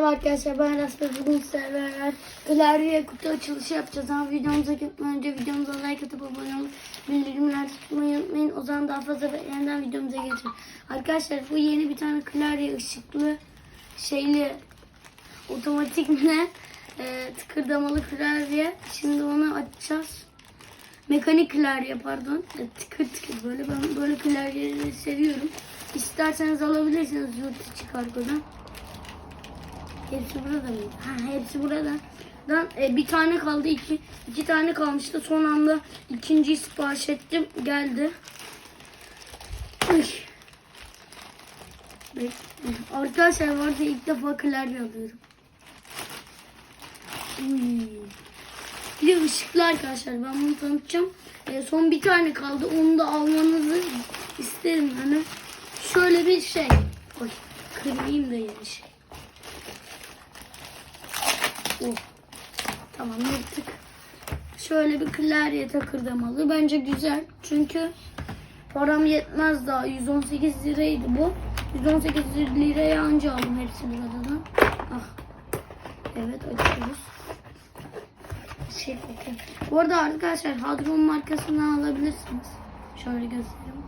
Merhaba arkadaşlar ben ve bugün sizlerle klavye kutu açılışı yapacağız ama videomuza gitmeden önce videomuza like atıp abone olup bildirimler tutmayı unutmayın. O zaman daha fazla beğeniden videomuza geçelim. Arkadaşlar bu yeni bir tane klavye ışıklı şeyli otomatik ne e, tıkırdamalı klavye. Şimdi onu açacağız. Mekanik klavye pardon. E, tıkır tıkır böyle ben böyle klavyeleri seviyorum. İsterseniz alabilirsiniz yurt içi kargodan. Hepsi burada mı? Ha hepsi burada. Dan e, bir tane kaldı iki iki tane kalmıştı. Son anda ikinciyi sipariş ettim. Geldi. Bekle. Arkadaşlar arada ilk defa klavye alıyorum. Bir de ışıklı arkadaşlar. Ben bunu tanıtacağım. E, son bir tane kaldı. Onu da almanızı isterim. Hani şöyle bir şey. Oy, kırmayayım da yeni şey. Oh. Tamam yırttık. Şöyle bir klavye takırdamalı. Bence güzel. Çünkü param yetmez daha. 118 liraydı bu. 118 liraya anca aldım hepsi buradan. Ah. Evet açıyoruz. Şey bakın. Bu arada arkadaşlar Hadron markasından alabilirsiniz. Şöyle göstereyim.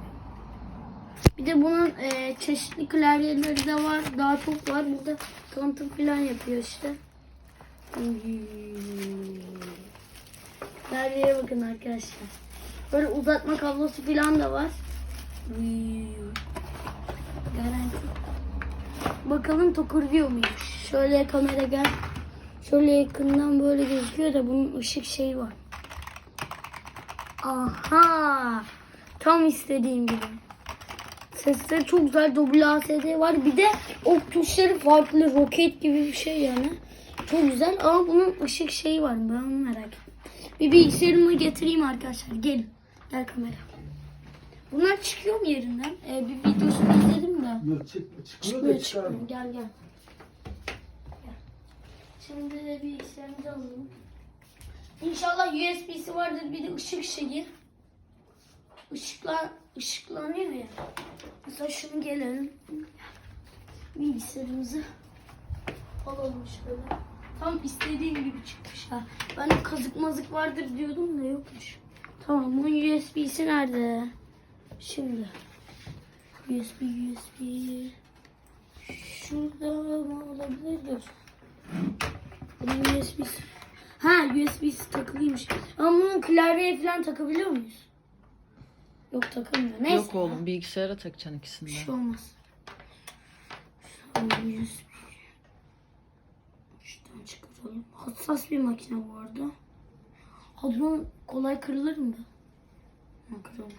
Bir de bunun e, çeşitli klavyeleri de var. Daha çok var. Burada tanıtım falan yapıyor işte. Klavyeye bakın arkadaşlar. Böyle uzatma kablosu falan da var. Garanti. Bakalım tokurduyor muymuş? Şöyle kamera gel. Şöyle yakından böyle gözüküyor da bunun ışık şeyi var. Aha! Tam istediğim gibi. Sesleri çok güzel. WASD var. Bir de ok tuşları farklı. Roket gibi bir şey yani. Çok güzel ama bunun ışık şeyi var. Ben onu merak ettim. Bir bilgisayarımı getireyim arkadaşlar. Gelin. Gel kamera. Bunlar çıkıyor mu yerinden? Ee, bir videosunu izledim de. Yok çık, çıkmıyor Çıkmıyor da çıkmıyor. Gel gel. Şimdi de bilgisayarımızı alalım. İnşallah USB'si vardır. Bir de ışık şeyi. Işıklar, ışıklanıyor ya. Mesela şunu gelelim. Bilgisayarımızı alalım şöyle. Tam istediğim gibi çıkmış ha. Ben de kazık mazık vardır diyordum da yokmuş. Tamam bunun USB'si nerede? Şimdi. USB USB. Şurada mı olabilir? Dur. Bunun USB'si. Ha USB'si takılıymış. Ama bunun klavyeye falan takabiliyor muyuz? Yok takılmıyor. Neyse. Yok oğlum bilgisayara takacaksın Bir ikisini şey de. olmaz. Şöyle USB. Hassas bir makine bu arada. Hadron kolay kırılır mı? Ha, kırılmaz.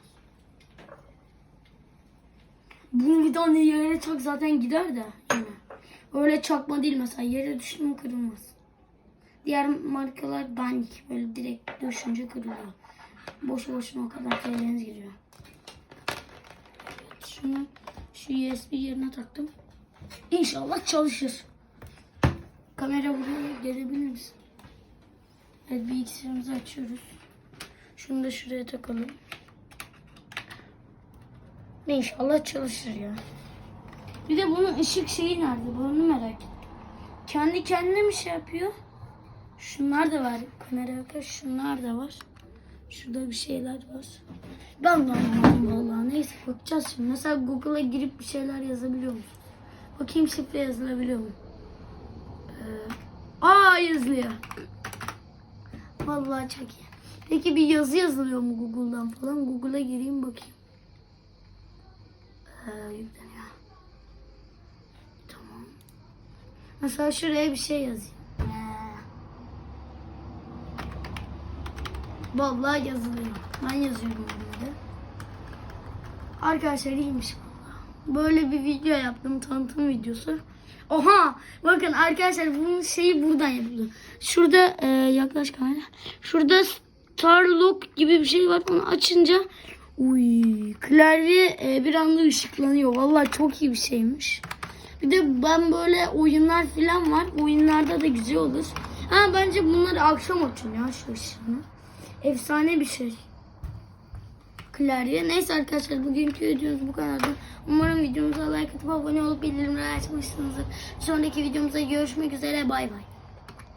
Bunu bir tane yere çak zaten gider de yine. Öyle çakma değil mesela yere düştü kırılmaz. Diğer markalar dandik böyle direkt düşünce kırılıyor. Boşu boşuna o kadar TL'niz giriyor. Şunu şu USB yerine taktım. İnşallah çalışır. Kamera buraya gelebilir misin? Evet bilgisayarımızı açıyoruz. Şunu da şuraya takalım. İnşallah çalışır ya. Bir de bunun ışık şeyi nerede? Bunu merak ettim. Kendi kendine mi şey yapıyor? Şunlar da var. Kamera arkadaş şunlar da var. Şurada bir şeyler var. Ben de anlamadım vallahi. Neyse bakacağız şimdi. Mesela Google'a girip bir şeyler yazabiliyor musun? Bakayım şifre yazılabiliyor mu? Ee, aa yazılıyor. Vallahi çok iyi. Peki bir yazı yazılıyor mu Google'dan falan? Google'a gireyim bakayım. Ee, yükleniyor. Tamam. Mesela şuraya bir şey yazayım. Ee, Vallahi yazılıyor. Ben yazıyorum da. Arkadaşlar iyiymiş. Böyle bir video yaptım tanıtım videosu. Oha bakın arkadaşlar bunun şeyi buradan yapılıyor. Şurada e, yaklaş kamera. Şurada Starlock gibi bir şey var. Onu açınca uy klavye e, bir anda ışıklanıyor. Vallahi çok iyi bir şeymiş. Bir de ben böyle oyunlar falan var. Oyunlarda da güzel olur. Ha bence bunları akşam açın ya şu ışığını. Efsane bir şey. Klavye. Neyse arkadaşlar bugünkü videomuz bu kadardı. Umarım videomuza like atıp abone olup bildirimleri açmışsınızdır. Sonraki videomuzda görüşmek üzere bay bay.